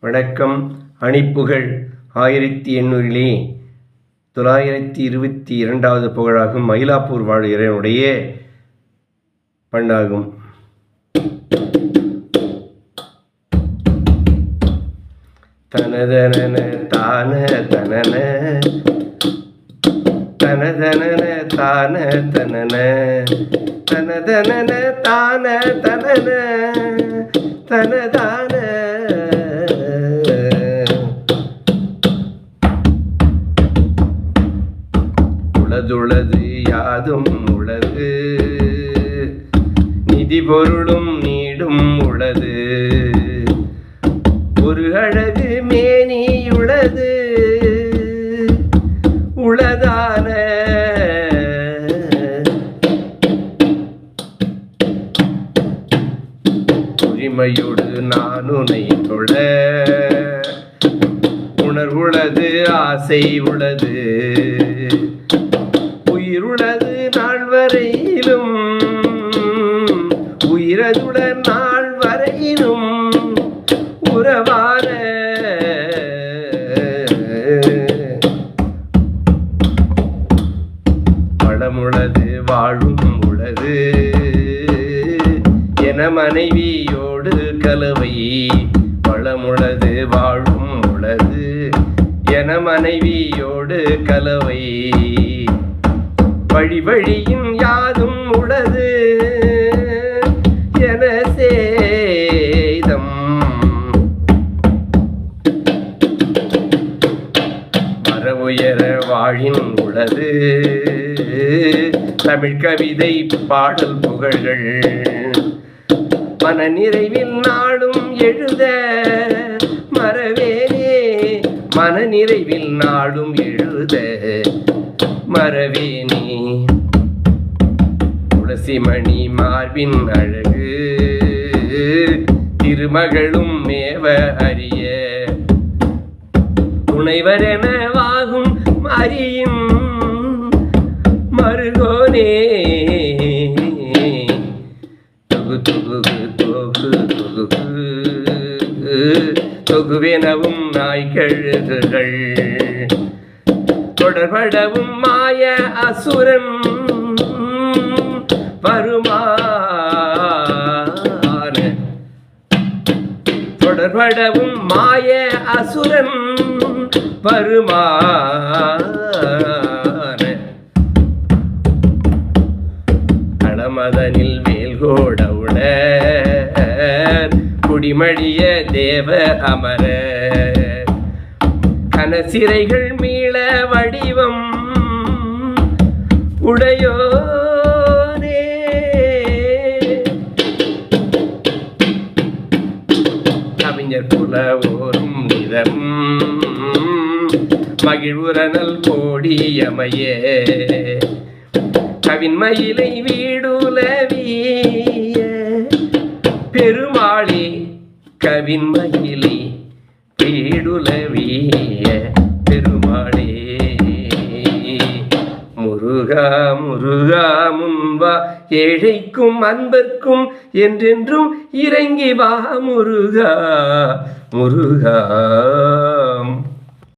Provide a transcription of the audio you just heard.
வணக்கம். அணிப்புகழ் ஆயிரத்தி எண்ணூறிலே தொள்ளாயிரத்தி இருபத்தி இரண்டாவது புகழாகும் மயிலாப்பூர் வாழ் இறைவனுடைய பண்ணாகும் தனதனன தான தனன. தனதனன தான தனன. தனதனன தான தனன. தனதான உளதுளது யாதும் உளது. நிதி பொருளும் நீடும் உளது. ஒரு அழகு மேனியுளது உளதான. உரிமையோடு நானுனை தொழ. உணர்வுளது ஆசை உளது. உயிருளது நாள் வரையிலும் உயிரதுடன் நாள் வரையிலும் உறவான பழமுளது வாழும் உளது என மனைவியோடு கலவை. பழமுளது வாழும் உளது என மனைவியோடு கலவை. வழி வழியும் யாதும் உளது. என சேதம். மர உயர வாழின் உளது. தமிழ் கவிதை பாடல் புகழ்கள். மன நிறைவில் நாளும் எழுத. மறவேனே மன நிறைவில் நாளும் எழுத. மறவேனே துளசிமணி மார்பின் அழகு. திருமகளும் மேவ அறிய துணைவரென வாகும் மரியும் மருகோனே. தொகு தொகு தொகு தொகு தொகுவெனவும் நாய்கழுகுகள் தொடர்படவும் மாய அசுரன் வருமான தொடர்படவும் மாய அசுரன் வருமான களமதனில் வேல்கோடவுட குடிமடிய தேவ அமர கனசிறைகள் மீ வடிவம் உடையோனே. கவிஞர் புல நிதம் மகிழ்வுரனல் கோடியமையே. கவின்மயிலை வீடுலவிய பெருமாளி கவின்மயிலை வீடுலவிய பெருமாளி. முருகா முருகா முன்வா ஏழைக்கும் அன்பர்க்கும் என்றென்றும் இறங்கி வா முருகா முருகா.